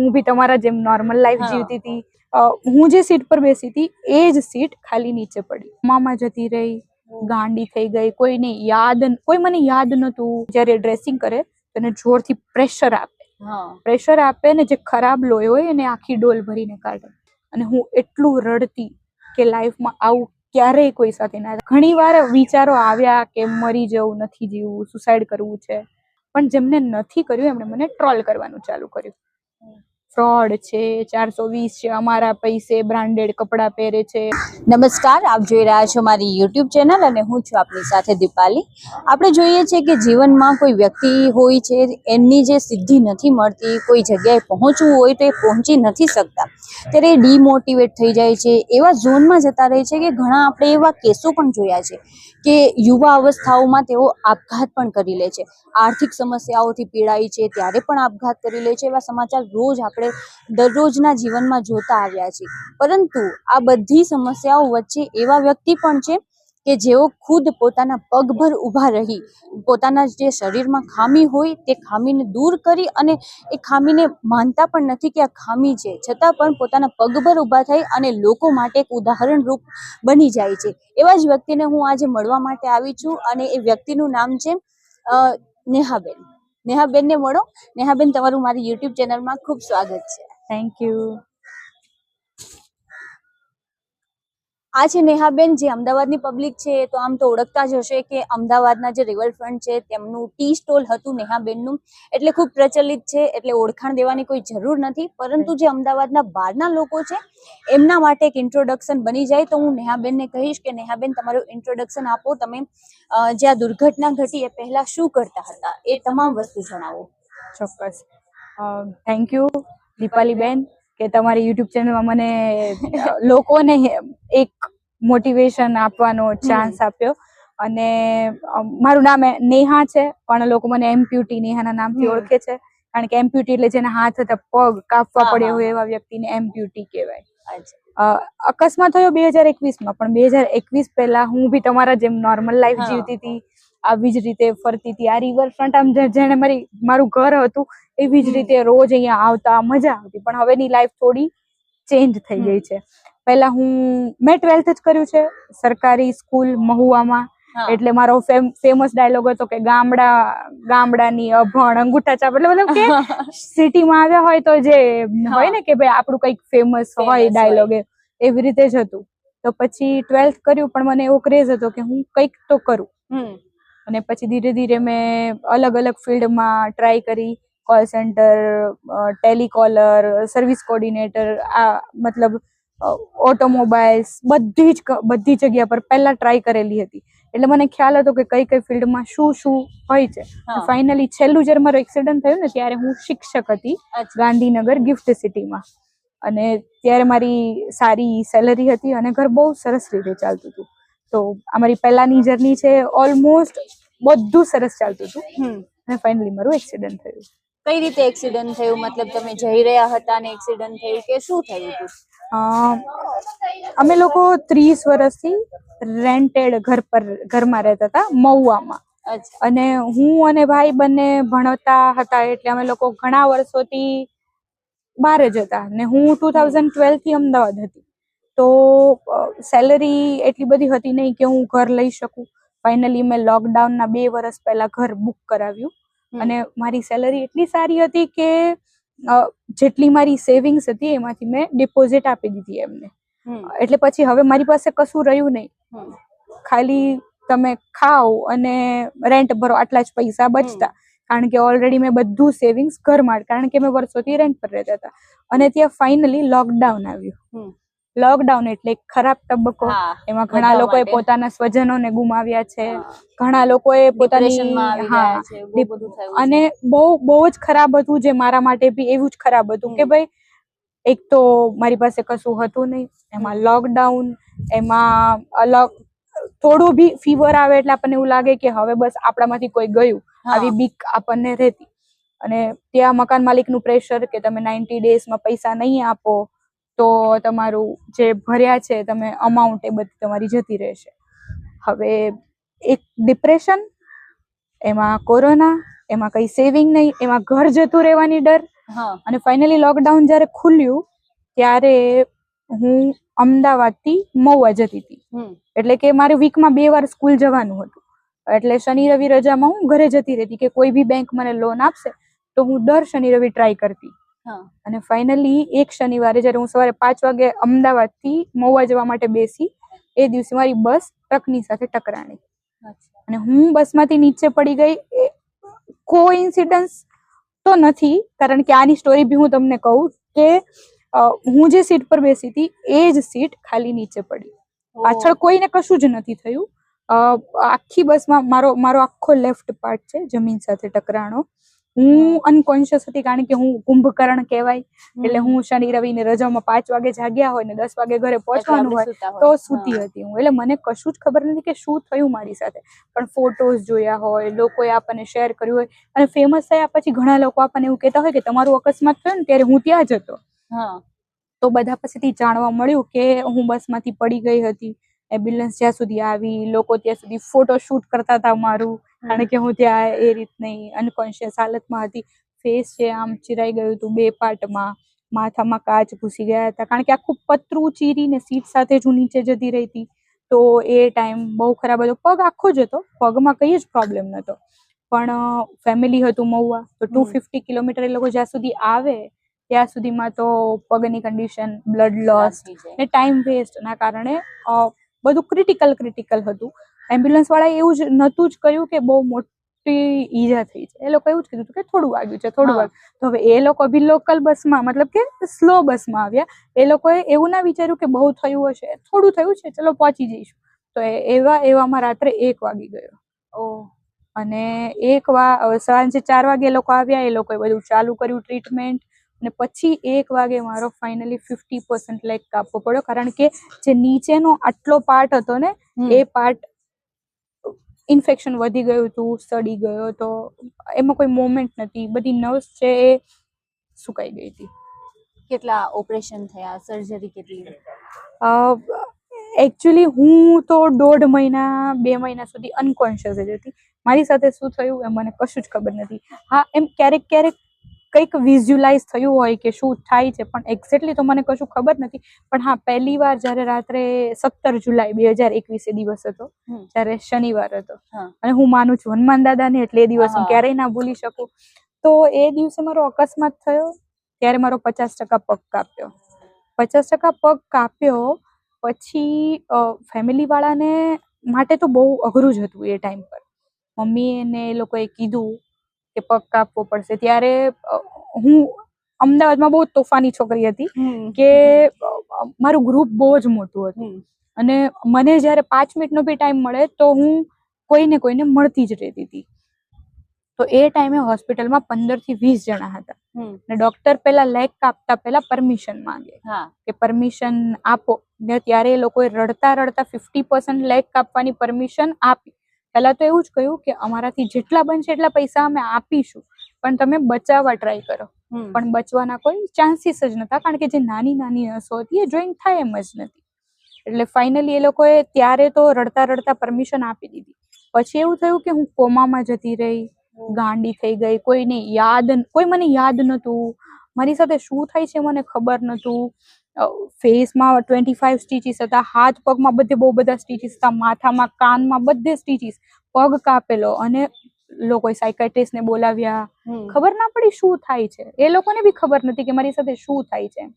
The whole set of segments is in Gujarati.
હું બી તમારા જેમ નોર્મલ લાઈફ. જીવતી હતી. હું જે સીટ પર બેસી હતી એ જ સીટ ખાલી નીચે પડી. મામા જતી રહી ગાંડી થઈ ગઈ કોઈને યાદ કોઈ મને યાદ નતું જ્યારે ડ્રેસિંગ કરે તેને જોરથી પ્રેશર આપે. હા. પ્રેશર આપે ને જે ખરાબ લોહી હોય એને આખી ડોલ ભરીને કાઢે. અને હું એટલું રડતી કે લાઈફમાં આવું ક્યારેય કોઈ સાથે ના ઘણી વાર વિચારો આવ્યા કે મરી જવું નથી જીવવું સુસાઇડ કરવું છે. પણ જેમને નથી કર્યું એમણે મને ટ્રોલ કરવાનું ચાલુ કર્યું. ફ્રોડ છે, ચારસો વીસ છે, અમારા પૈસે બ્રાન્ડેડ કપડાં પહેરે છે. નમસ્કાર, આપ જોઈ રહ્યા છો મારી યુટ્યુબ ચેનલ અને હું છું આપની સાથે દીપાલી. આપણે જોઈએ છીએ કે જીવનમાં કોઈ વ્યક્તિ હોય છે, એમની જે સિદ્ધિ નથી મળતી, કોઈ જગ્યાએ પહોંચવું હોય તો એ પહોંચી નથી શકતા. ત્યારે ડિમોટિવેટ થઈ જાય છે. એવા ઝોનમાં જતા રહે છે કે ઘણા આપણે એવા કેસો પણ જોયા છે કે યુવા અવસ્થાઓમાં તેઓ આપઘાત પણ કરી લે છે. આર્થિક સમસ્યાઓથી પીડાય છે, ત્યારે પણ આપઘાત કરી લે છે. એવા સમાચાર રોજ આપણે દરરોજના જીવનમાં જોતા આવ્યા છીએ. પરંતુ આ બધી સમસ્યાઓ વચ્ચે એવા વ્યક્તિ પણ છે કે જેઓ ખુદ પોતાના પગભર ઊભા રહી, પોતાના જે શરીરમાં ખામી હોય તે ખામીને દૂર કરી અને એ ખામીને માનતા પણ નથી કે આ ખામી છે. છતાં પણ પોતાના પગભર ઊભા થઈ અને લોકો માટે એક ઉદાહરણરૂપ બની જાય છે. એવા જ વ્યક્તિને હું આજે મળવા માટે આવી છું અને એ વ્યક્તિનું નામ છે નેહાબેન. નેહાબેનને મળો. નેહાબેન તમારું મારી યુટ્યુબ ચેનલમાં ખૂબ સ્વાગત છે. થેન્ક યુ આ છે નેહાબેન, જે અમદાવાદની પબ્લિક છે, તો આમ તો ઓળખતા જ હશે કે અમદાવાદના જે રિવરફ્રન્ટ છે, તેમનું ટી સ્ટોલ હતું નેહાબેનનું. એટલે ખૂબ પ્રચલિત છે, એટલે ઓળખાણ દેવાની કોઈ જરૂર નથી. પરંતુ જે અમદાવાદના બહારના લોકો છે, એમના માટે એક ઇન્ટ્રોડક્શન બની જાય. તો હું નેહાબેનને કહીશ કે, નેહાબેન, તમારું ઇન્ટ્રોડક્શન આપો. તમે જે આ દુર્ઘટના ઘટી, એ પહેલા શું કરતા હતા? એ તમામ વસ્તુ જણાવો. ચોક્કસ. થેન્ક યુ દીપાલીબેન. કે તમારી યુટ્યુબ ચેનલમાં મને લોકોને એક મોટિવેશન આપવાનો ચાન્સ આપ્યો. અને મારું નામ નેહા છે પણ લોકો મને એમ્પ્યુટી નેહાના નામથી ઓળખે છે. કારણ કે એમ્પ્યુટી એટલે જેના હાથ હતા પગ કાપવા પડ્યા પડે હોય એવા વ્યક્તિને એમ્પ્યુટી કહેવાય. અકસ્માત થયો બે હજાર એકવીસમાં પણ બે હજાર એકવીસ પહેલા હું બી તમારા જેમ નોર્મલ લાઈફ જીવતી હતી. આવી જ રીતે ફરતી હતી. આ રિવરફ્રન્ટ આમ જેને મારી મારું ઘર હતું એવી જ રીતે રોજ અહીંયા આવતા મજા આવતી. પણ હવેની લાઈફ થોડી ચેન્જ થઈ ગઈ છે. પહેલા હું મેં ટ્વેલ્થ જ કર્યું છે સરકારી સ્કૂલ મહુવામાં. એટલે મારો ફેમસ ડાયલોગ હતો કે ગામડા ગામડાની અભણ અંગૂઠા ચાપ એટલે મતલબ કે સિટીમાં આવ્યા હોય તો જે હોય ને કે ભાઈ આપણું કંઈક ફેમસ હોય. ડાયલોગ એવી રીતે જ હતું. તો પછી ટ્વેલ્થ કર્યું પણ મને એવો ક્રેઝ હતો કે હું કંઈક તો કરું. અને પછી ધીરે ધીરે મેં અલગ અલગ ફિલ્ડમાં ટ્રાય કરી. Call center telecaller service coordinator આ મતલબ ઓટોમોબાઈલ્સ બધી જ બધી જગ્યા પર પહેલા ટ્રાય કરેલી હતી. એટલે મને ખ્યાલ હતો કે કઈ કઈ ફિલ્ડમાં શું શું હોય છે. ફાઇનલી છેલ્લું જ્યારે મારો એક્સિડન્ટ થયો ને ત્યારે હું શિક્ષક હતી ગાંધીનગર ગિફ્ટ સિટીમાં અને ત્યારે મારી સારી સેલરી હતી અને ઘર બહુ સરસ રીતે ચાલતું હતું. તો અમારી પહેલાની જર્ની છે ઓલમોસ્ટ બધું સરસ ચાલતું હતું. હમ. અને ફાઇનલી મારું એક્સિડન્ટ થયું. કઈ રીતે એક્સિડન્ટ થયું? મતલબ તમે જઈ રહ્યા હતા ને એક્સિડન્ટ થયું કે શું થયું હતું? અમે લોકો ત્રીસ વર્ષથી રેન્ટેડ ઘર પર ઘરમાં રહેતા હતા મહુવામાં. અને હું અને ભાઈ બંને ભણતા હતા એટલે અમે લોકો ઘણા વર્ષોથી બહાર જ હતા. ને હું ટુ થાઉઝન્ડ ટ્વેલ્વથી અમદાવાદ હતી. તો સેલરી એટલી બધી હતી નહીં કે હું ઘર લઈ શકું. ફાઇનલી મેં લોકડાઉનના બે વર્ષ પહેલા ઘર બુક કરાવ્યું. અને મારી સેલરી એટલી સારી હતી કે જેટલી મારી સેવિંગ્સ હતી એમાંથી મેં ડિપોઝિટ આપી દીધી એમને. એટલે પછી હવે મારી પાસે કશું રહ્યું નહીં. ખાલી તમે ખાઓ અને રેન્ટ ભરો આટલા જ પૈસા બચતા. કારણ કે ઓલરેડી મેં બધું સેવિંગ્સ ઘરમાં કારણ કે મેં વર્ષોથી રેન્ટ પર રહેતા હતા. અને ત્યાં ફાઇનલી લોકડાઉન આવ્યું. લોકડાઉન એટલે ખરાબ તબક્કો. એમાં ઘણા લોકોએ પોતાના સ્વજનોને ગુમાવ્યા છે. ઘણા લોકોએ પોતાની હા. અને બહુ બહુ જ ખરાબ હતું જે મારા માટે બી એવું જ ખરાબ હતું કે ભાઈ એક તો મારી પાસે કશું હતું નહીં. એમાં લોકડાઉન એમાં અલગ થોડું બી ફીવર આવે એટલે આપણને એવું લાગે કે હવે બસ આપણામાંથી કોઈ ગયું. આવી બીક આપણને રહેતી. અને ત્યાં મકાન માલિકનું પ્રેશર કે તમે નાઇન્ટી ડેઝમાં પૈસા નહીં આપો તો તમારું જે ભર્યા છે તમે અમાઉન્ટ એ બધી તમારી જતી રહેશે. હવે એક ડિપ્રેશન એમાં કોરોના એમાં કઈ સેવિંગ નહીં એમાં ઘર જતું રહેવાની ડર. હા. અને ફાઇનલી લોકડાઉન જ્યારે ખુલ્યું ત્યારે હું અમદાવાદથી મહુવા જતી હતી. એટલે કે મારે વીકમાં બે વાર સ્કૂલ જવાનું હતું. એટલે શનિ રવિ રજામાં હું ઘરે જતી રહેતી કે કોઈ બી બેંક મને લોન આપશે તો હું દર શનિ રવિ ટ્રાય કરતી. અને ફાઇનલી એક શનિવારે જ્યારે હું સવારે પાંચ વાગે અમદાવાદથી મહુવા જવા માટે બેસી એ દિવસે મારી બસ ટ્રકની સાથે ટકરાણી. અને હું બસમાંથી નીચે પડી ગઈ કો ઇન્સિડન્સ તો નથી કારણ કે આની સ્ટોરી બી હું તમને કહું કે હું જે સીટ પર બેસી હતી એ જ સીટ ખાલી નીચે પડી. પાછળ કોઈને કશું જ નથી થયું. આખી બસમાં મારો મારો આખો લેફ્ટ પાર્ટ છે જમીન સાથે ટકરાણો. હું અનકોન્શિયસ હતી કારણ કે હું કુંભકર્ણ કહેવાય. એટલે હું શનિ રવિ ને રજામાં પાંચ વાગે જાગ્યા હોય ને દસ વાગે ઘરે પહોંચવાનું હોય તો સૂતી હતી હું. એટલે મને કશું જ ખબર નથી કે શું થયું મારી સાથે. પણ ફોટોઝ જોયા હોય લોકોએ આપણને શેર કર્યું હોય. અને ફેમસ થયા પછી ઘણા લોકો આપણને એવું કહેતા હોય કે તમારું અકસ્માત થયો ને ત્યારે હું ત્યાં જ હતો. તો બધા પછીથી જાણવા મળ્યું કે હું બસમાંથી પડી ગઈ હતી. એમ્બ્યુલન્સ જ્યાં સુધી આવી લોકો ત્યાં સુધી ફોટો શૂટ કરતા હતા મારું કારણ કે હું ત્યાં એ રીતની અનકોન્શિયસ હાલતમાં હતી. ફેસ છે આમ ચિરાઈ ગયું હતું બે પાર્ટમાં માથામાં કાચ ઘૂસી ગયા હતા. કારણ કે આખું પતરું ચીરીને સીટ સાથે જ હું નીચે જતી રહી હતી. તો એ ટાઈમ બહુ ખરાબ હતો. પગ આખો જ હતો. પગમાં કંઈ જ પ્રોબ્લેમ નહોતો. પણ ફેમિલી હતું મહુવા. તો ટુ ફિફ્ટી કિલોમીટર એ લોકો જ્યાં સુધી આવે ત્યાં સુધીમાં તો પગની કન્ડિશન બ્લડ લોસ ને ટાઈમ વેસ્ટના કારણે બધું ક્રિટિકલ ક્રિટિકલ હતું. એમ્બ્યુલન્સ વાળા એવું જ નહોતું જ કહ્યું કે બહુ મોટી ઈજા થઈ છે. એ લોકો એવું જ કીધું હતું કે થોડું વાગ્યું છે થોડું. વાગ્યું. તો હવે એ લોકો બી લોકલ બસમાં મતલબ કે સ્લો બસમાં આવ્યા. એ લોકોએ એવું ના વિચાર્યું કે બહુ થયું હશે. થોડું થયું છે ચલો પહોંચી જઈશું. તો એ- એવા એવામાં રાત્રે એક વાગી ગયો. ઓહ અને એક વા સાંજે ચાર વાગે એ લોકો આવ્યા એ લોકોએ બધું ચાલુ કર્યું ટ્રીટમેન્ટ. અને પછી એક વાગે મારો ફાઇનલી ફિફ્ટી પર્સન્ટ લેગ કાપવો પડ્યો. કારણ કે જે નીચેનો આટલો પાર્ટ હતો ને એ પાર્ટ ઇન્ફેક્શન વધી ગયું હતું સડી ગયો હતો. એમાં કોઈ મોમેન્ટ નથી. બધી નર્સ છે એ સુકાઈ ગઈ હતી. કેટલા ઓપરેશન થયા? સર્જરી કેટલી? એકચ્યુઅલી હું તો દોઢ મહિના બે મહિના સુધી અનકોન્શિયસ જ હતી. મારી સાથે શું થયું એ મને કશું જ ખબર નથી. હા એમ ક્યારેક ક્યારેક કંઈક વિઝ્યુલાઇઝ થયું હોય કે શું થાય છે પણ એક્ઝેક્ટલી તો મને કશું ખબર નથી. પણ હા પહેલી વાર જ્યારે રાત્રે સત્તર જુલાઈ બે હજાર એકવીસે દિવસ હતો જ્યારે શનિવાર હતો. અને હું માનું છું હનુમાન દાદાને એટલે એ દિવસ હું. ક્યારેય ના ભૂલી શકું. તો એ દિવસે મારો અકસ્માત થયો ત્યારે મારો પચાસ ટકા પગ કાપ્યો. પચાસ ટકા પગ કાપ્યો પછી ફેમિલી વાળાને માટે તો બહુ અઘરું જ હતું એ ટાઈમ પર. મમ્મી એને એ લોકોએ કીધું કે પગ કાપવો પડશે. ત્યારે હું અમદાવાદમાં બહુ તોફાની છોકરી હતી કે મારું ગ્રુપ બહુ જ મોટું હતું. અને મને જ્યારે પાંચ મિનિટનો બી ટાઈમ મળે તો હું કોઈને કોઈને મળતી જ રહેતી હતી. તો એ ટાઈમે હોસ્પિટલમાં પંદરથી વીસ જણા હતા. અને ડોક્ટર પહેલા લેગ કાપતા પહેલા પરમિશન માંગે. હા. કે પરમિશન આપો. ને ત્યારે એ લોકોએ રડતા રડતા ફિફ્ટી પર્સન્ટ લેગ કાપવાની પરમિશન આપી. પહેલા તો એવું જ કહ્યું કે અમારાથી જેટલા બનશે એટલા પૈસા અમે આપીશું. પણ તમે બચાવવા ટ્રાય કરો. પણ બચવાના કોઈ ચાન્સીસ જ નતા કારણ કે જે નાની નાની નસો હતી એ જોઈન થાય એમ જ નથી. એટલે ફાઇનલી એ લોકોએ ત્યારે તો રડતા રડતા પરમિશન આપી દીધી. પછી એવું થયું કે હું કોમામાં જતી રહી ગાંડી થઈ ગઈ કોઈને યાદ કોઈ મને યાદ નહોતું. મારી સાથે શું થાય છે મને ખબર નહોતું. ફેસમાં ટ્વેન્ટી ફાઇવ સ્ટીચીસ હતા હાથ પગમાં બધે બહુ બધા સ્ટીચીસ હતા માથામાં કાનમાં બધે સ્ટીચીસ પગ કાપેલો અને લોકોએ સાયકાટ્રિસ્ટને બોલાવ્યા. ખબર ના પડી શું થાય છે? એ લોકોને બી ખબર નથી કે મારી સાથે શું થાય છે.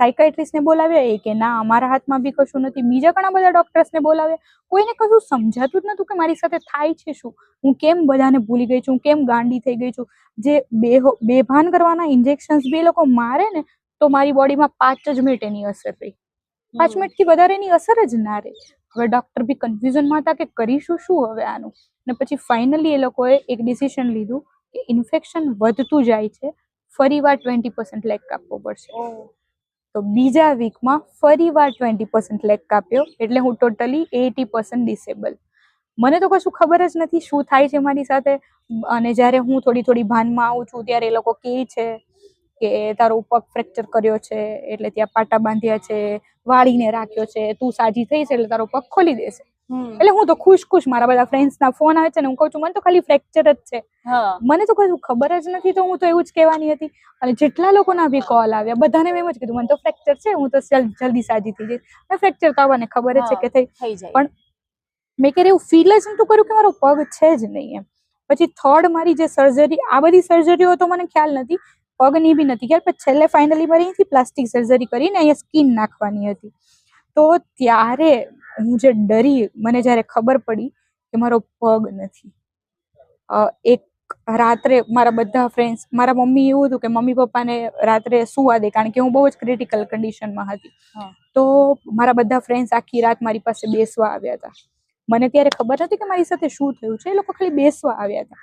સાયકાટ્રિસ્ટને બોલાવ્યા એ કે ના અમારા હાથમાં બી કશું નથી. બીજા ઘણા બધા ડોક્ટર્સને બોલાવ્યા. કોઈને કશું સમજાતું જ નતું કે મારી સાથે થાય છે શું. હું કેમ બધાને ભૂલી ગઈ છું? કેમ ગાંડી થઈ ગઈ છું? જે બે બેભાન કરવાના ઇન્જેક્શન્સ બી લોકો મારે ને તો મારી બોડીમાં પાંચ જ મિનિટ એની અસર રહી. પાંચ. મિનિટથી વધારે એની અસર જ ના રહે. હવે ડૉક્ટર બી કન્ફ્યુઝનમાં હતા કે કરીશું શું હવે આનું? ને પછી ફાઇનલી એ લોકોએ એક ડિસિઝન લીધું કે ઇન્ફેક્શન વધતું જાય છે ફરી વાર ટ્વેન્ટી પર્સન્ટ લેગ કાપવો પડશે. તો બીજા વીકમાં ફરી વાર ટ્વેન્ટી પર્સન્ટ લેગ કાપ્યો એટલે હું ટોટલી એટી પર્સન્ટ ડિસેબલ મને તો કશું ખબર જ નથી શું થાય છે મારી સાથે. અને જ્યારે હું થોડી થોડી ભાનમાં આવું છું ત્યારે એ લોકો કે છે કે તારો પગ ફ્રેક્ચર કર્યો છે એટલે ત્યાં પાટા બાંધ્યા છે વાળીને રાખ્યો છે તું સાજી થઈશ એટલે તારો પગ ખોલી દેશે. એટલે હું તો ખુશ ખુશ મારા બધા ફ્રેન્ડ્સ ના ફોન આવે છે ને હું કહું છું મને તો ખાલી ફ્રેક્ચર જ છે. મને તો કશું ખબર જ નથી તો હું તો એવું જ કહેવાની હતી. અને જેટલા લોકોના બી કોલ આવ્યા બધાને મેં એમ જ કીધું મને તો ફ્રેક્ચર છે હું તો જલ્દી સાજી થઈ જઈશ. અને ફ્રેક્ચર તો આવવાને ખબર જ છે કે થઈ. થઈ જાય. પણ મેં ક્યારે એવું ફીલ જ નતું કર્યું કે મારો પગ છે જ નહીં એમ. પછી થર્ડ મારી જે સર્જરી આ બધી સર્જરીઓ તો મને ખ્યાલ નથી પગની બી નથી ખ્યાલ પણ છેલ્લે ફાઇનલી મારી અહીંથી પ્લાસ્ટિક સર્જરી કરીને અહીંયા સ્કીન નાખવાની હતી. તો ત્યારે હું જે ડરી મને જ્યારે ખબર પડી કે મારો પગ નથી. એક રાત્રે મારા બધા ફ્રેન્ડ્સ મારા મમ્મી એવું હતું કે મમ્મી પપ્પાને રાત્રે સુવા દે કારણ કે હું બહુ જ ક્રિટિકલ કન્ડિશનમાં હતી. તો મારા બધા ફ્રેન્ડ્સ આખી રાત મારી પાસે બેસવા આવ્યા હતા. મને ત્યારે ખબર નથી કે મારી સાથે શું થયું છે એ લોકો ખાલી બેસવા આવ્યા હતા.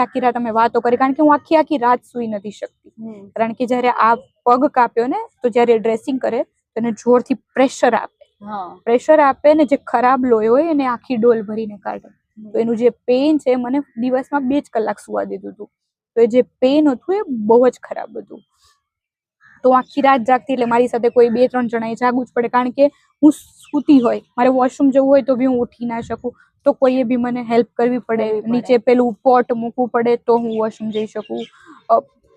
આખી રાત વાતો કરી કારણ કે હું આખી આખી રાત સુઈ નથી શકતી. કારણ કે જયારે આ પગ કાપ્યો ને તો જયારે ડ્રેસિંગ કરે તો એને જોરથી પ્રેશર આપે. પ્રેશર આપે ને જે ખરાબ લોહી હોય એને આખી ડોલ ભરીને કાઢે. તો એનું જે પેઇન છે મને દિવસમાં બે જ કલાક સુવા દીધું હતું. તો એ જે પેઇન હતું એ બહુ જ ખરાબ હતું. તો આખી રાત જાગતી એટલે મારી સાથે કોઈ બે ત્રણ જણાએ જાગવું જ પડે. કારણ કે હું સૂતી હોય મારે વોશરૂમ જવું હોય તો બી હું ઉઠી ના શકું. તો કોઈએ બી મને હેલ્પ કરવી પડે નીચે પેલું પોટ મૂકવું પડે તો હું વોશરૂમ જઈ શકું.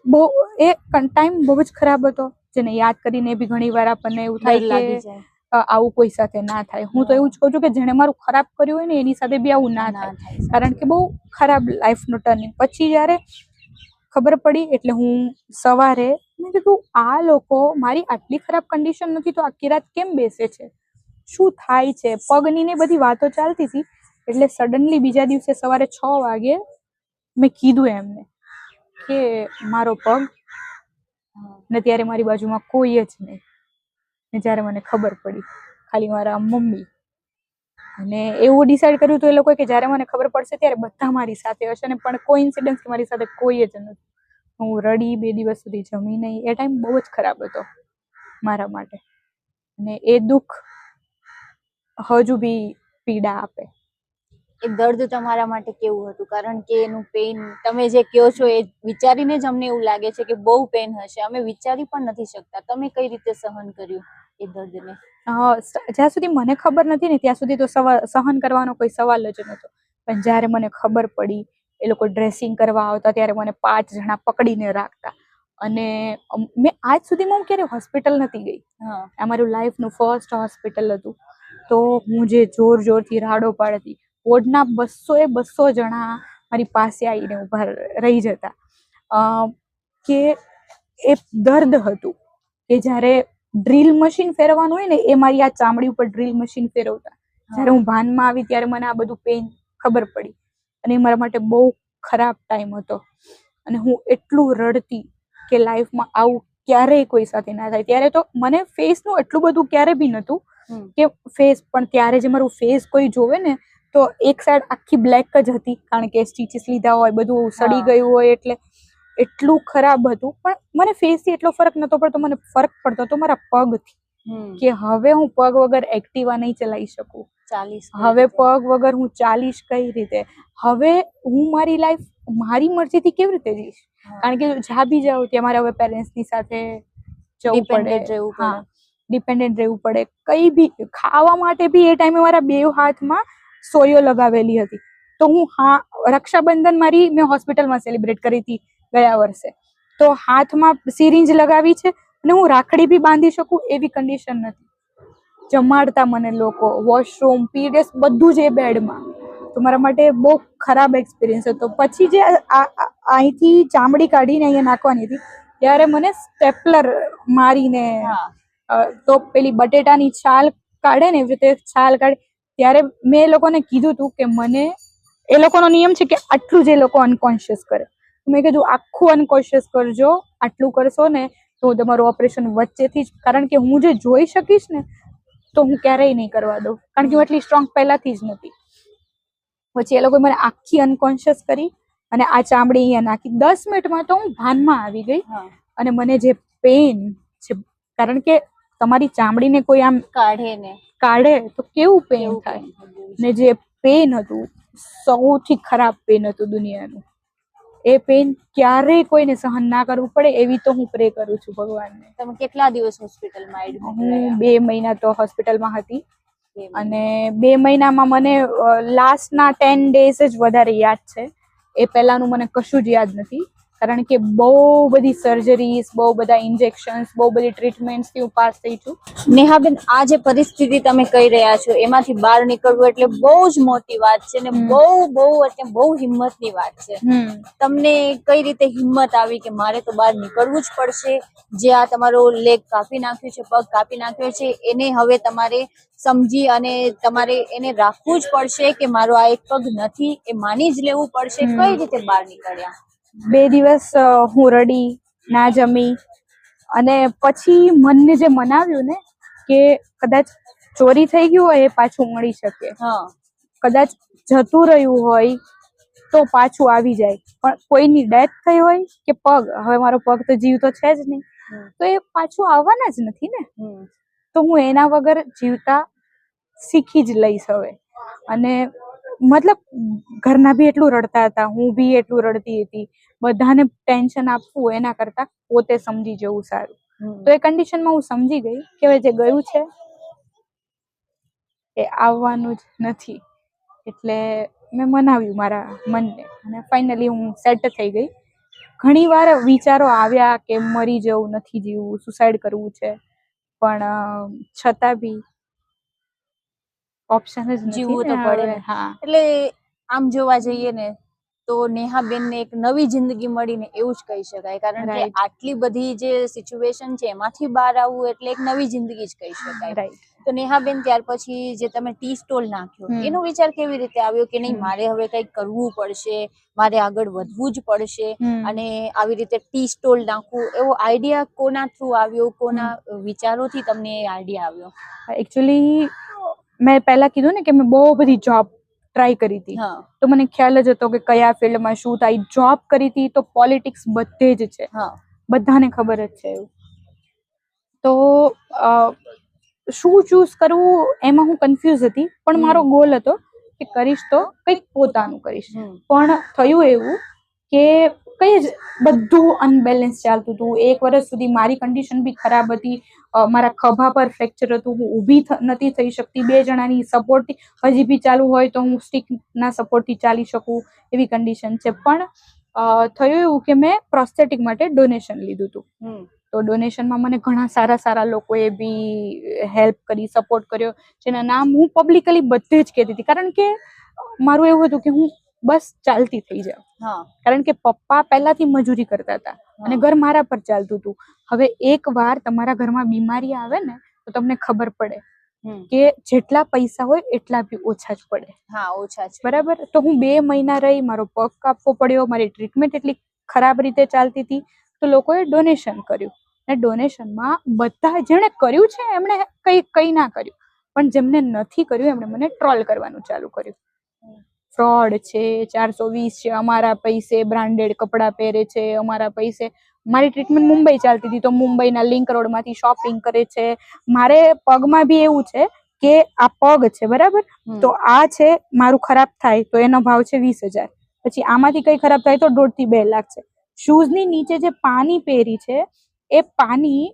બહુ એ ટાઈમ બહુ જ ખરાબ હતો. જેને યાદ કરીને બી ઘણી વાર આપણને એવું થાય કે આવું કોઈ સાથે ના થાય. હું તો એવું જ કહું છું કે જેણે મારું ખરાબ કર્યું હોય ને એની સાથે બી આવું ના થાય. કારણ કે બહુ ખરાબ લાઈફનો ટર્નિંગ પછી જ્યારે ખબર પડી એટલે હું સવારે મેં કીધું આ લોકો મારી આટલી ખરાબ કન્ડિશન નથી તો આખી રાત કેમ બેસે છે? શું થાય છે? પગની ને બધી વાતો ચાલતી હતી. એટલે સડનલી બીજા દિવસે સવારે છ વાગે મેં કીધું એમને કે મારો પગ ને ત્યારે મારી બાજુમાં કોઈ જ નહીં. ને જ્યારે મને ખબર પડી, ખાલી મારા મમ્મી. અને એવું ડિસાઈડ કર્યું તો એ લોકોએ કે જ્યારે મને ખબર પડશે ત્યારે બધા મારી સાથે હશે ને પણ કોઈ ઇન્સિડન્સ મારી સાથે કોઈ જ નથી. હું રડી બે દિવસ સુધી જમી નહીં. એ ટાઈમ બહુ જ ખરાબ હતો મારા માટે. અને એ દુઃખ હજુ બી પીડા આપે. એ દર્દ તમારા માટે કેવું હતું? કારણ કે એનું પેઇન તમે જે કહો છો એ વિચારીને જ અમને એવું લાગે છે કે બહુ પેઇન હશે. અમે વિચારી પણ નથી શકતા. તમે કઈ રીતે સહન કર્યું એ દર્દને? જ્યાં સુધી મને ખબર નથી ને ત્યાં સુધી તો સહન કરવાનો કોઈ સવાલ જ નહોતો. પણ જ્યારે મને ખબર પડી એ લોકો ડ્રેસિંગ કરવા આવતા ત્યારે મને પાંચ જણા પકડીને રાખતા. અને મેં આજ સુધીમાં હું ક્યારે હોસ્પિટલ નથી ગઈ. હા. આ મારું લાઈફનું ફર્સ્ટ હોસ્પિટલ હતું. તો હું જે જોર જોરથી રાડો પાડતી વોર્ડના બસો એ બસો જણા મારી પાસે આવીને ઊભા રહી જતા. અ, કે એ દર્દ હતું કે જ્યારે ડ્રીલ મશીન ફેરવવાનું હોય ને એ મારી આ ચામડી ઉપર ડ્રીલ મશીન ફેરવતા. જ્યારે હું ભાનમાં આવી ત્યારે મને આ બધું પેઇન ખબર પડી અને એ મારા માટે બહુ ખરાબ ટાઈમ હતો. અને હું એટલું રડતી કે લાઈફમાં આવું ક્યારેય કોઈ સાથે ના થાય. ત્યારે તો મને ફેસનું એટલું બધું ક્યારે બી નહોતું કે ફેસ પણ ત્યારે જે મારું ફેસ કોઈ જોવે ને તો એક સાઈડ આખી બ્લેક જ હતી કારણ કે સ્ટીચીસ લીધા હોય બધું સડી ગયું હોય એટલે એટલું ખરાબ હતું. પણ મને ફેસથી એટલો ફરક નતો પડતો મને ફરક પડતો હતો મારા પગથી. કે હવે હું પગ વગર એક્ટિવા નહીં ચલાવી શકું. ચાલીસ હવે પગ વગર હું ચાલીશ કઈ રીતે? હવે હું મારી લાઈફ મારી મરજીથી કેવી રીતે જઈશ કારણ કે જ્યાં બી જાઉં ત્યાં મારે હવે પેરેન્ટ્સની સાથે જવું પડે. રહેવું હા. ડિપેન્ડન્ટ રહેવું પડે. કઈ બી ખાવા માટે બી એ ટાઈમે મારા બે હાથમાં સોયો લગાવેલી હતી. તો હું હા રક્ષાબંધન મારી મેં હોસ્પિટલમાં સેલિબ્રેટ કરી હતી ગયા વર્ષે. તો હાથમાં સિરિંજ લગાવી છે અને હું રાખડી બી બાંધી શકું એવી કન્ડિશન નથી. જમાડતા મને લોકો વોશરૂમ પીરિયડ્સ બધું જ એ બેડમાં. તો મારા માટે બહુ ખરાબ એક્સપિરિયન્સ હતો. પછી જે અહીંથી ચામડી કાઢીને અહીંયા નાખવાની હતી ત્યારે મને સ્ટેપલર મારીને તો પેલી બટેટાની છાલ કાઢે ને એવી રીતે છાલ કાઢે ત્યારે મેં એ લોકોને કીધું હતું કે મને એ લોકોનો નિયમ છે કે આટલું જ એ લોકો અનકોન્શિયસ કરે. મેં કીધું આખું અનકોન્શિયસ કરજો આટલું કરશો ને તો હું તમારું ઓપરેશન વચ્ચેથી જ. કારણ કે હું જે જોઈ શકીશ ને તો હું ક્યારેય નહીં કરવા દઉં. કારણ કે હું એટલી સ્ટ્રોંગ પહેલાથી જ નથી પછી એ લોકોએ મને આખી અનકોન્શિયસ કરી અને આ ચામડી અહીંયા નાખી. દસ મિનિટમાં તો હું ભાનમાં આવી ગઈ અને મને જે પેન છે કારણ કે તમારી ચામડીને કોઈ આમ કાઢે ને. કાઢે તો કેવું પેન થાય? ને જે પેન હતું સૌથી ખરાબ પેન હતું દુનિયાનું. એ પેન ક્યારેય કોઈને સહન ના કરવું પડે એવી તો હું પ્રે કરું છું ભગવાનને. તમે કેટલા દિવસ હોસ્પિટલમાં એડમિટ હું બે મહિના તો હોસ્પિટલમાં હતી. અને બે મહિનામાં મને લાસ્ટના ટેન ડેઝ જ વધારે યાદ છે. એ પહેલાનું મને કશું જ યાદ નથી. કારણ કે બહુ બધી સર્જરીઝ બહુ બધા ઇન્જેક્શન્સ બહુ બધી ટ્રીટમેન્ટ્સથી હું પાસ થઈ છું. નેહાબેન આ જે પરિસ્થિતિ તમે કહી રહ્યા છો એમાંથી બહાર નીકળવું એટલે બહુ જ મોટી વાત છે ને બહુ બહુ એટલે બહુ હિંમતની વાત છે. તમને કઈ રીતે હિંમત આવી કે મારે તો બહાર નીકળવું જ પડશે? જે આ તમારો લેગ કાપી નાખ્યો છે પગ કાપી નાખ્યો છે એને હવે તમારે સમજી અને તમારે એને રાખવું જ પડશે કે મારો આ એક પગ નથી એ માની જ લેવું પડશે. કઈ રીતે બહાર નીકળ્યા? બે દિવસ હું રડી ના જમી. અને પછી મનને જે મનાવ્યું ને કે કદાચ ચોરી થઈ ગયું હોય એ પાછું મળી શકે. હા. કદાચ જતું રહ્યું હોય તો પાછું આવી જાય. પણ કોઈની ડેથ થઈ હોય કે પગ હવે મારો પગ તો જીવ તો છે જ નહીં. તો એ પાછું આવવાના જ નથી ને. તો હું એના વગર જીવતા શીખી જ લઈશ હવે. અને મતલબ ઘરના બી એટલું રડતા હતા હું બી એટલું રડતી હતી. બધાને ટેન્શન આપવું એના કરતા પોતે સમજી જવું સારું. તો એ કન્ડિશનમાં હું સમજી ગઈ. કે હવે જે ગયું છે એ આવવાનું જ નથી. એટલે મેં મનાવ્યું મારા મનને. અને ફાઇનલી હું સેટ થઈ ગઈ. ઘણી વાર વિચારો આવ્યા કે મરી જવું નથી જીવવું સુસાઇડ કરવું છે. પણ છતાં બી ઓપ્શન જ જીવવું તો પડે હા. એટલે આમ જોવા જઈએ ને તો નેહાબેનને એક નવી જિંદગી મળીને એવું જ કહી શકાય. કારણ કે આટલી બધી જે સિચ્યુએશન છે એમાંથી બહાર આવવું એટલે એક નવી જિંદગી જ કહી શકાય. તો નેહાબેન ત્યાર પછી જે તમે ટી સ્ટોલ નાખ્યો એનો વિચાર કેવી રીતે આવ્યો કે નહીં મારે હવે કંઈક કરવું પડશે મારે આગળ વધવું જ પડશે અને આવી રીતે ટી સ્ટોલ નાખવું એવો આઈડિયા કોના થ્રુ આવ્યો? કોના વિચારોથી તમને એ આઈડિયા આવ્યો? એકચ્યુઅલી મેં પહેલા કીધું ને કે મેં બહુ બધી જોબ ટ્રાય કરી હતી. તો મને ખ્યાલ જ હતો કે કયા ફિલ્ડમાં શું થાય. જોબ કરી હતી તો પોલિટિક્સ બધે જ છે. હા. બધાને ખબર જ છે એવું. તો શું ચૂઝ કરવું એમાં હું કન્ફ્યુઝ હતી. પણ મારો ગોલ હતો કે કરીશ તો કંઈક પોતાનું કરીશ. પણ થયું એવું કે કઈ જ બધું અનબેલેન્સ ચાલતું હતું. એક વર્ષ સુધી મારી કન્ડિશન બી ખરાબ હતી. મારા ખભા પર ફ્રેક્ચર હતું. હું ઊભી નથી થઈ શકતી. બે જણાની સપોર્ટ હજી બી ચાલુ હોય તો હું સ્ટિકના સપોર્ટથી ચાલી શકું એવી કન્ડિશન છે. પણ થયું એવું કે મેં પ્રોસ્થેટિક માટે ડોનેશન લીધું હતું. તો ડોનેશનમાં મને ઘણા સારા સારા લોકોએ બી હેલ્પ કરી સપોર્ટ કર્યો. જેના નામ હું પબ્લિકલી બધે જ કહેતી હતી. કારણ કે મારું એવું હતું કે હું બસ ચાલતી થઈ જાવ કારણ કે પપ્પા પહેલાથી મજૂરી કરતા હતા અને ઘર મારા પર ચાલતું હતું. હવે એક વાર તમારા ઘરમાં બીમારી આવે ને તો તમને ખબર પડે કે જેટલા પૈસા હોય એટલા બી ઓછા જ પડે. હા ઓછા જ બરાબર? તો હું બે મહિના રહી મારો પગ કાપવો પડ્યો મારી ટ્રીટમેન્ટ એટલી ખરાબ રીતે ચાલતી હતી. તો લોકોએ ડોનેશન કર્યું. અને ડોનેશનમાં બધા જેણે કર્યું છે એમણે કઈ કઈ ના કર્યું. પણ જેમને નથી કર્યું એમણે મને ટ્રોલ કરવાનું ચાલુ કર્યું. ફ્રોડ છે ચારસો વીસ છે અમારા પૈસે બ્રાન્ડેડ કપડાં પહેરે છે અમારા પૈસે મારી ટ્રીટમેન્ટ મુંબઈ ચાલતી હતી તો મુંબઈના લિંક રોડમાંથી શોપિંગ કરે છે. મારે પગમાં બી એવું છે કે આ પગ છે બરાબર? તો આ છે મારું ખરાબ થાય તો એનો ભાવ છે વીસ હજાર. પછી આમાંથી કઈ ખરાબ થાય તો દોઢથી બે લાખ છે. શૂઝની નીચે જે પાની પહેરી છે એ પાની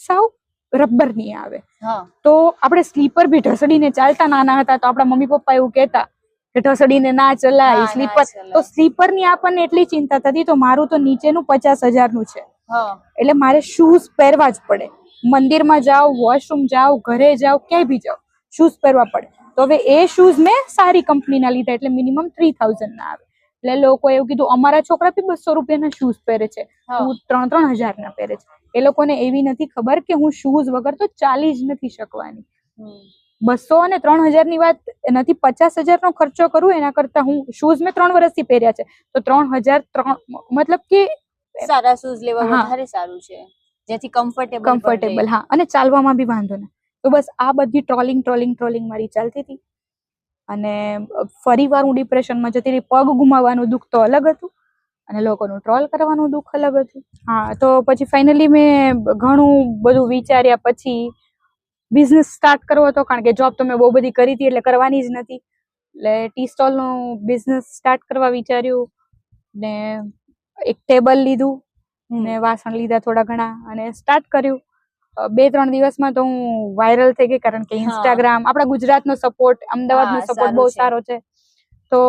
સાવ રબરની આવે. હા. તો આપણે સ્લીપર બી ઢસડીને ચાલતા નાના હતા તો આપણા મમ્મી પપ્પા એવું કહેતા કે ઢસડીને ના ના, ચલાય. સ્લીપર તો સ્લીપરની આપણને એટલી ચિંતા થતી તો મારું તો નીચેનું પચાસ હજારનું છે. એટલે મારે શૂઝ પહેરવા જ પડે. મંદિરમાં જાઓ વોશરૂમ જાઓ ઘરે જાઓ ક્યાંય બી જાઓ શૂઝ પહેરવા પડે. તો હવે એ શૂઝ મેં સારી કંપનીના લીધા એટલે મિનિમમ થ્રી થાઉઝન્ડ ના આવે. એટલે લોકો એવું કીધું અમારા છોકરા બી બસો રૂપિયાના શૂઝ પહેરે છે. હું. ત્રણ ત્રણ હજારના પહેરે છે. એ લોકોને એવી નથી ખબર કે હું શૂઝ વગર તો ચાલી જ નથી શકવાની. બસો અને ત્રણ હજારની વાત નથી પચાસ હજારનો ખર્ચો કરું એના કરતા હું શૂઝ મેં ત્રણ વર્ષથી પહેર્યા છે. તો ત્રણ હજાર ત્રણ મતલબ કે સારા શૂઝ લેવા. વધારે સારું છે. જેથી કમ્ફર્ટેબલ કમ્ફર્ટેબલ હા. અને ચાલવામાં બી વાંધો નહીં તો બસ આ બધી ટ્રોલિંગ ટ્રોલિંગ ટ્રોલિંગ મારી ચાલતી હતી. અને ફરી વાર હું ડિપ્રેશનમાં જતી રહી. પગ ગુમાવવાનું દુઃખ તો અલગ હતું. અને લોકોનું ટ્રોલ કરવાનું દુઃખ અલગ હતું. હા તો પછી ફાઇનલી મેં ઘણું બધું વિચાર્યા પછી બિઝનેસ સ્ટાર્ટ કરવો હતો કારણ કે જોબ તો મેં બહુ બધી કરી હતી એટલે કરવાની જ નથી. એટલે ટી સ્ટોલનું બિઝનેસ સ્ટાર્ટ કરવા વિચાર્યું ને એક ટેબલ લીધું ને વાસણ લીધા થોડા ઘણા અને સ્ટાર્ટ કર્યું. બે ત્રણ દિવસમાં તો હું વાયરલ થઈ ગઈ કારણ કે ઇન્સ્ટાગ્રામ આપણા ગુજરાતનો સપોર્ટ અમદાવાદનો સપોર્ટ બહુ સારો છે. તો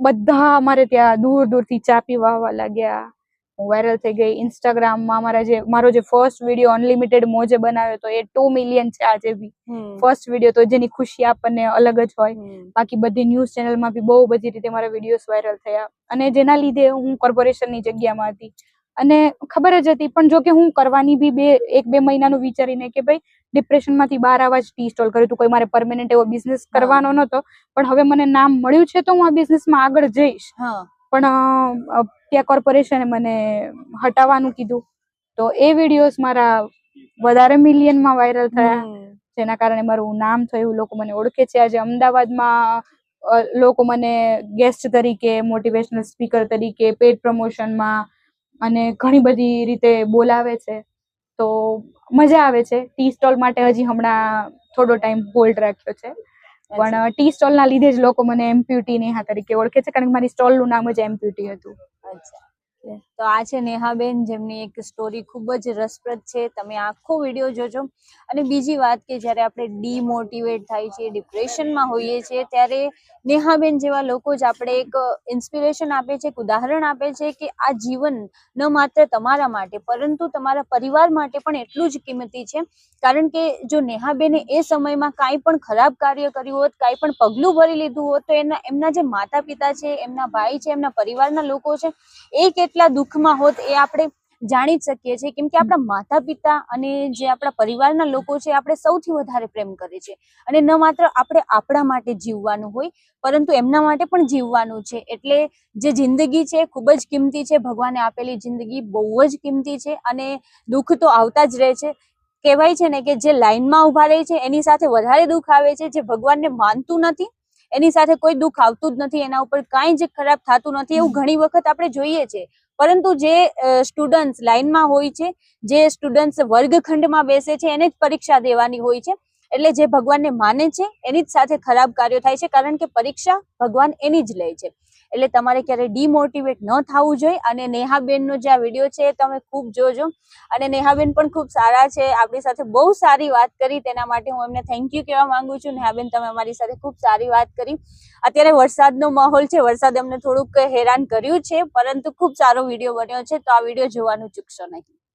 બધા અમારે ત્યાં દૂર દૂરથી ચા પીવા આવવા લાગ્યા. હું વાયરલ થઈ ગઈ ઇન્સ્ટાગ્રામમાં મારા જે મારો જે ફર્સ્ટ વીડિયો અનલિમિટેડ મોજે બનાવ્યો તો એ ટુ મિલિયન છે આજે બી ફર્સ્ટ વીડિયો તો જેની ખુશી આપણને અલગ જ હોય. બાકી બધી ન્યૂઝ ચેનલમાં બી બહુ બધી રીતે મારા વિડીયોઝ વાયરલ થયા. અને જેના લીધે હું કોર્પોરેશનની જગ્યામાં હતી. અને ખબર જ હતી પણ જો કે હું કરવાની બી બે એક બે મહિનાનું વિચારીને કે ભાઈ ડિપ્રેશનમાંથી બહાર આવવા જ ટી સ્ટોલ કર્યું હતું કોઈ મારે પરમેનન્ટ એવો બિઝનેસ. કરવાનો નહોતો. પણ હવે મને નામ મળ્યું છે તો હું આ બિઝનેસમાં આગળ જઈશ. પણ ત્યાં કોર્પોરેશને મને હટાવવાનું કીધું. તો એ વિડીયોઝ મારા વધારે મિલિયનમાં વાયરલ થયા. જેના કારણે મારું નામ થયું. લોકો મને ઓળખે છે. આજે અમદાવાદમાં લોકો મને ગેસ્ટ તરીકે મોટિવેશનલ સ્પીકર તરીકે પેડ પ્રમોશનમાં અને ઘણી બધી રીતે બોલાવે છે. તો મજા આવે છે. ટી સ્ટોલ માટે હજી હમણાં થોડો ટાઈમ હોલ્ડ રાખ્યો છે. પણ ટી સ્ટોલના લીધે જ લોકો મને એમપ્યુટી નેહા તરીકે ઓળખે છે. કારણ કે મારી સ્ટોલનું નામ જ એમપ્યુટી હતું. আচ্ছা તો આ છે નેહાબેન, જેમની એક સ્ટોરી ખૂબ જ રસપ્રદ છે. તમે આખો વીડિયો જોજો. અને બીજી વાત કે જ્યારે આપણે ડીમોટિવેટ થાય છે ડિપ્રેશનમાં હોઈએ છીએ, ત્યારે નેહાબેન જેવા લોકો જ આપણે એક ઇન્સ્પિરેશન આપે છે, એક ઉદાહરણ આપે છે કે આ જીવન ન માત્ર તમારા માટે, પરંતુ તમારા પરિવાર માટે પણ એટલું જ કિંમતી છે. કારણ કે જો નેહાબેને એ સમયમાં કાંઈ પણ ખરાબ કાર્ય કર્યું હોત, કાંઈ પણ પગલું ભરી લીધું હોત, તો એના, એમના જે માતા પિતા છે, એમના ભાઈ છે, એમના પરિવારના લોકો છે, એ કેટલા દુઃખમાં હોત એ આપણે જાણી શકીએ છીએ. કેમ કે આપણા માતા પિતા અને જે આપણા પરિવારના લોકો છે, આપણે સૌથી વધારે પ્રેમ કરે છે. અને ન માત્ર આપણે આપણા માટે જીવવાનું હોય, પરંતુ એમના માટે પણ જીવવાનું છે. એટલે જે જિંદગી છે ખૂબ જ કિંમતી છે. ભગવાને આપેલી જિંદગી બહુ જ કિંમતી છે અને દુઃખ તો આવતા જ રહે છે. કહેવાય છે ને કે જે લાઈનમાં ઊભા રહે છે, એની સાથે વધારે દુઃખ આવે છે. જે ભગવાનને માનતું નથી, એની સાથે કોઈ દુઃખ આવતું જ નથી. એના ઉપર કાંઈ જ ખરાબ થતું નથી. એવું ઘણી વખત આપણે જોઈએ છે. પરંતુ જે સ્ટુડન્ટ્સ લાઈનમાં હોય છે, જે સ્ટુડન્ટ્સ વર્ગખંડમાં બેસે છે, એને જ પરીક્ષા દેવાની હોય છે. એટલે જે ભગવાનને માને છે, એની જ સાથે ખરાબ કાર્યો થાય છે, કારણ કે પરીક્ષા ભગવાન એની જ લે છે. એટલે તમારે ક્યારેય ડીમોટિવેટ ન થવું જોઈએ. અને નેહાબેનનો જે આ વીડિયો છે તમે ખૂબ જોજો. અને નેહાબેન પણ ખૂબ સારા છે. આપણી સાથે બહુ સારી વાત કરી. તેના માટે હું એમને થેન્ક યુ કહેવા માંગુ છું. નેહાબેન, તમે અમારી સાથે ખૂબ સારી વાત કરી. અત્યારે વરસાદનો માહોલ છે. વરસાદ અમને થોડુંક હેરાન કર્યું છે. પરંતુ ખૂબ સારો વીડિયો બન્યો છે. તો આ વીડિયો જોવાનું ચૂકશો નહીં.